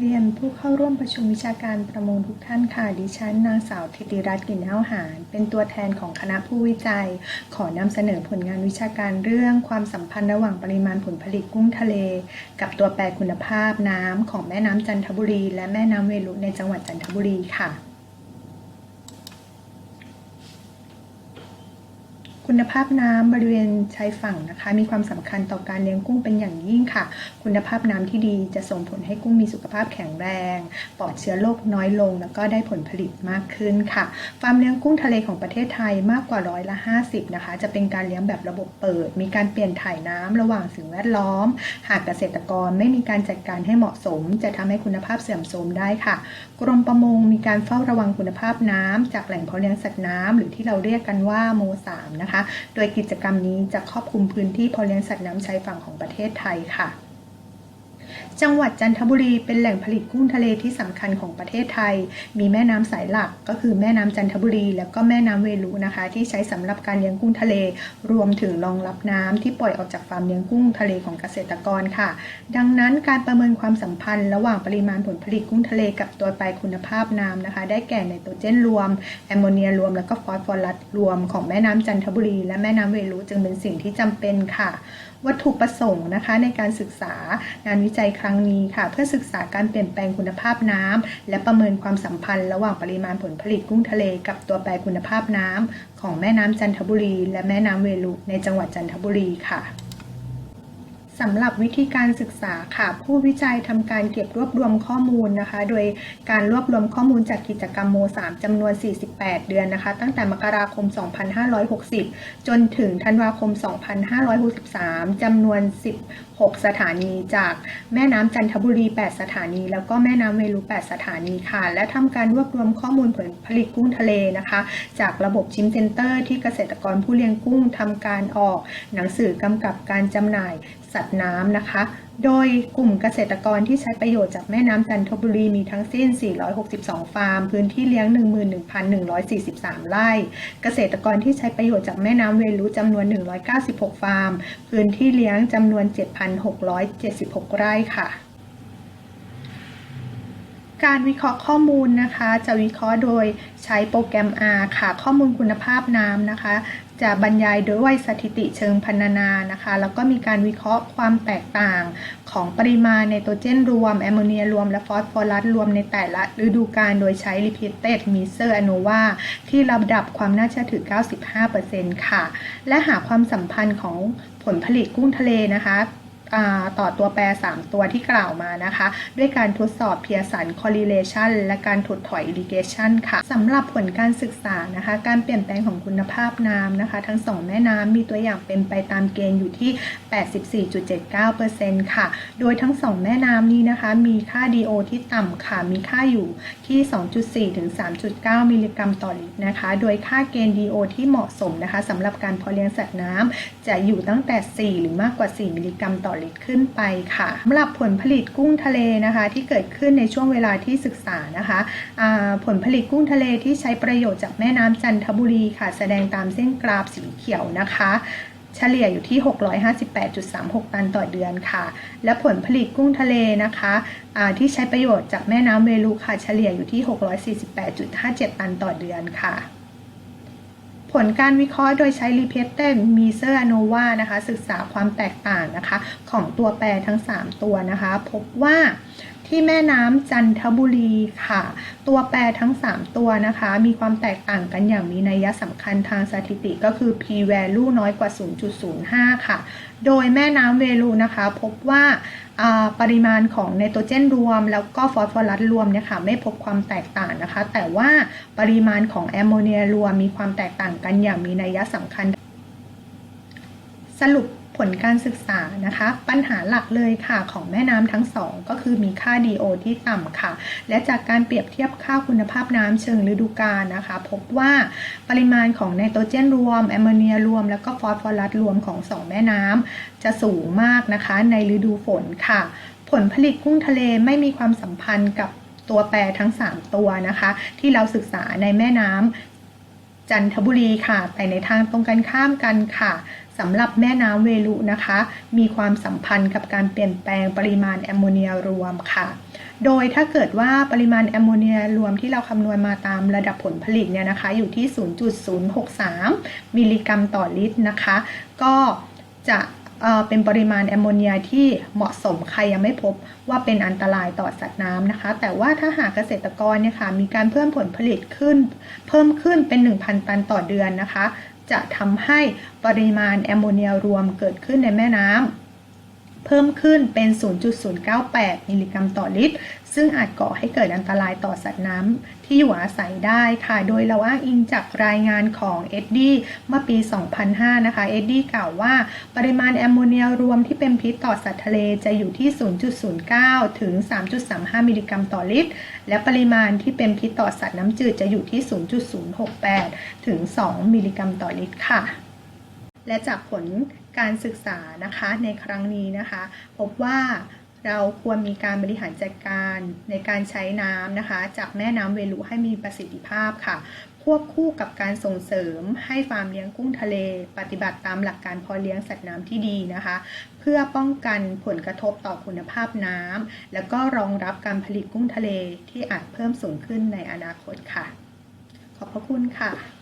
เรียนผู้เข้าร่วมประชุมวิชาการประมงทุกท่านค่ะ ดิฉันนางสาวธิติรัตน์กลิ่นเฮาหาร เป็นตัวแทนของคณะผู้วิจัย ขอนำเสนอผลงานวิชาการเรื่องความสัมพันธ์ระหว่างปริมาณผลผลิตกุ้งทะเล กับตัวแปรคุณภาพน้ำของแม่น้ำจันทบุรี และแม่น้ำเวลุในจังหวัดจันทบุรีค่ะ คุณภาพน้ำบริเวณชายฝั่งนะคะ มีความสำคัญต่อการเลี้ยงกุ้งเป็นอย่างยิ่งค่ะ คุณภาพน้ำที่ดีจะส่งผลให้กุ้งมีสุขภาพแข็งแรง ปลอดเชื้อโรคน้อยลง แล้วก็ได้ผลผลิตมากขึ้นค่ะ ฟาร์มเลี้ยงกุ้งทะเลของประเทศไทยมากกว่าร้อยละ 50 นะคะ จะเป็นการเลี้ยงแบบระบบเปิด มีการเปลี่ยนถ่ายน้ำระหว่างสิ่งแวดล้อม หากเกษตรกรไม่มีการจัดการให้เหมาะสม จะทำให้คุณภาพเสื่อมโทรมได้ค่ะ กรมประมงมีการเฝ้าระวังคุณภาพน้ำจากแหล่งเพาะเลี้ยงสัตว์น้ำหรือที่เราเรียกกันว่าโม3นะคะโดยกิจกรรมนี้จะครอบคลุมพื้นที่พอเลี้ยงสัตว์น้ำชายฝั่งของประเทศไทยค่ะ จังหวัดจันทบุรีเป็นแหล่งผลิตกุ้งทะเลที่สำคัญของประเทศไทย มีแม่น้ำสายหลักก็คือแม่น้ำจันทบุรี แล้วก็แม่น้ำเวลุนะคะ ที่ใช้สำหรับการเลี้ยงกุ้งทะเล รวมถึงรองรับน้ำที่ปล่อยออกจากฟาร์มเลี้ยงกุ้งทะเลของเกษตรกรค่ะ ดังนั้นการประเมินความสัมพันธ์ระหว่างปริมาณผลผลิตกุ้งทะเลกับตัวแปรคุณภาพน้ำนะคะ ได้แก่ไนโตรเจนรวมแอมโมเนียรวม แล้วก็ฟอสฟอรัสรวมของแม่น้ำจันทบุรี และแม่น้ำเวลุจึงเป็นสิ่งที่จำเป็นค่ะ วัตถุประสงค์นะคะในการศึกษางานวิจัยครั้งนี้ค่ะ เพื่อศึกษาการเปลี่ยนแปลงคุณภาพน้ำและประเมินความสัมพันธ์ระหว่างปริมาณผลผลิตกุ้งทะเลกับตัวแปรคุณภาพน้ำของแม่น้ำจันทบุรี และแม่น้ำเวลุในจังหวัดจันทบุรีค่ะสำหรับวิธีการศึกษาค่ะ ผู้วิจัยทำการเก็บรวบรวมข้อมูลนะคะ โดยการรวบรวมข้อมูลจากกิจกรรมโม 3 จำนวน 48 เดือนนะคะ ตั้งแต่มกราคม 2560 จนถึงธันวาคม 2563 จำนวน 6 สถานี จากแม่น้ำจันทบุรี 8 สถานี แล้วก็แม่น้ำเวลุ 8 สถานีค่ะ และทำการรวบรวมข้อมูลผลผลิตกุ้งทะเลนะคะ จากระบบชิมเซ็นเตอร์ที่เกษตรกรผู้เลี้ยงกุ้งทำการออกหนังสือกำกับการจำหน่ายสัตว์น้ำนะคะ โดยกลุ่มเกษตรกรที่ใช้ประโยชน์จากแม่น้ำจันทบุรีมีทั้งสิ้น 462 ฟาร์ม พื้นที่เลี้ยง 11,143 ไร่ เกษตรกรที่ใช้ประโยชน์จากแม่น้ำเวลุจำนวน 196 ฟาร์ม พื้นที่เลี้ยงจำนวน 7, 7,676 ไร่ค่ะ การวิเคราะห์ข้อมูลนะคะ จะวิเคราะห์โดยใช้โปรแกรม R ค่ะ ข้อมูลคุณภาพน้ำนะคะ จะบรรยายโดยสถิติเชิงพรรณนานะคะ แล้วก็มีการวิเคราะห์ความแตกต่างของปริมาณไนโตรเจนรวม แอมโมเนียรวม และฟอสฟอรัสรวมในแต่ละฤดูกาลโดยใช้ repeated measure ANOVA ที่ระดับความน่าเชื่อถือ 95%ค่ะ และหาความสัมพันธ์ของผลผลิตกุ้งทะเลนะคะ ต่อตัวแปร 3 ตัวที่กล่าวมานะคะ ด้วยการทดสอบ Pearson correlation และการถดถอย irrigation ค่ะสำหรับผลการศึกษานะคะ การเปลี่ยนแปลงของคุณภาพน้ำนะคะ ทั้ง 2 แม่น้ำมีตัวอย่างเป็นไปตามเกณฑ์อยู่ที่ 84.79%ค่ะ โดยทั้ง 2 แม่น้ำนี้นะคะ มีค่า DO ที่ต่ำค่ะ มีค่าอยู่ที่ 2.4 ถึง 3.9 มิลลิกรัมต่อลิตรนะคะ โดยค่าเกณฑ์ DO ที่เหมาะสมนะคะสำหรับการเพาะเลี้ยงสัตว์น้ำจะอยู่ตั้งแต่ 4 หรือมากกว่า 4 มิลลิกรัมต่อลิตรขึ้นไปค่ะสำหรับผลผลิตกุ้งทะเลนะคะ ที่เกิดขึ้นในช่วงเวลาที่ศึกษานะคะผลผลิตกุ้งทะเลที่ใช้ประโยชน์จากแม่น้ำจันทบุรีค่ะ แสดงตามเส้นกราฟสีเขียวนะคะเฉลี่ยอยู่ที่ 658.36 ตันต่อเดือนค่ะ และผลผลิตกุ้งทะเลนะคะะที่ใช้ประโยชน์จากแม่น้ำเวลุค่ะ เฉลี่ยอยู่ที่ 648.57 ตันต่อเดือนค่ะ ผลการวิเคราะห์โดยใช้ repeated measure ANOVA นะคะ ศึกษาความแตกต่างนะคะ ของตัวแปรทั้ง 3 ตัวนะคะ พบว่า ที่แม่น้ำจันทบุรีค่ะ ตัวแปรทั้ง 3 ตัวนะคะ มีความแตกต่างกันอย่างมีนัยสำคัญทางสถิติก็คือ p value น้อยกว่า 0.05 ค่ะ โดยแม่น้ำเวลูนะคะ พบว่าปริมาณของไนโตรเจนรวม แล้วก็ฟอสฟอรัสรวมเนี่ยค่ะไม่พบความแตกต่างนะคะ แต่ว่าปริมาณของแอมโมเนียรวมมีความแตกต่างกันอย่างมีนัยสำคัญ สรุป ผลการศึกษานะคะ ปัญหาหลักเลยค่ะของแม่น้ำทั้งสอง ก็คือมีค่า DO ที่ต่ำค่ะ และจากการเปรียบเทียบค่าคุณภาพน้ำเชิงฤดูกาลนะคะ พบว่าปริมาณของไนโตรเจนรวมแอมโมเนียรวม แล้วก็ฟอสฟอรัสรวมของสองแม่น้ำจะสูงมากนะคะ ในฤดูฝนค่ะ ผลผลิตกุ้งทะเลไม่มีความสัมพันธ์กับตัวแปรทั้ง 3 ตัวนะคะ ที่เราศึกษาในแม่น้ำจันทบุรีค่ะ แต่ในทางตรงกันข้ามกันค่ะ สำหรับแม่น้ำเวลุนะคะ มีความสัมพันธ์กับการเปลี่ยนแปลงปริมาณแอมโมเนียรวมค่ะ โดยถ้าเกิดว่าปริมาณแอมโมเนียรวมที่เราคำนวณมาตามระดับผลผลิตเนี่ยนะคะ อยู่ที่ 0.063 มิลลิกรัมต่อลิตรนะคะ ก็จะเป็นปริมาณแอมโมเนียที่เหมาะสมใครยังไม่พบว่าเป็นอันตรายต่อสัตว์น้ำนะคะ แต่ว่าถ้าหากเกษตรกรเนี่ยค่ะมีการเพิ่มผลผลิตขึ้น เพิ่มขึ้นเป็น 1,000 ตันต่อเดือนนะคะ จะทำให้ปริมาณแอมโมเนียรวมเกิดขึ้นในแม่น้ำ เพิ่มขึ้นเป็น 0.098 มิลลิกรัมต่อลิตร ซึ่งอาจก่อให้เกิดอันตรายต่อสัตว์น้ำที่อยู่อาศัยได้ค่ะ โดยเราอ้างอิงจากรายงานของเอ็ดดี้เมื่อปี 2005 นะคะ เอ็ดดี้กล่าวว่าปริมาณแอมโมเนียรวมที่เป็นพิษต่อสัตว์ทะเลจะอยู่ที่ 0.09 ถึง 3.35 มิลลิกรัมต่อลิตร และปริมาณที่เป็นพิษต่อสัตว์น้ำจืดจะอยู่ที่ 0.068 ถึง 2 มิลลิกรัมต่อลิตรค่ะ และจากผล การศึกษานะคะในครั้งนี้นะคะ พบว่าเราควรมีการบริหารจัดการในการใช้น้ำนะคะ จากแม่น้ำเวลุให้มีประสิทธิภาพค่ะ ควบคู่กับการส่งเสริมให้ฟาร์มเลี้ยงกุ้งทะเล ปฏิบัติตามหลักการพอเลี้ยงสัตว์น้ำที่ดีนะคะ เพื่อป้องกันผลกระทบต่อคุณภาพน้ำแล้วก็รองรับการผลิตกุ้งทะเลที่อาจเพิ่มสูงขึ้นในอนาคตค่ะ ขอบพระคุณค่ะ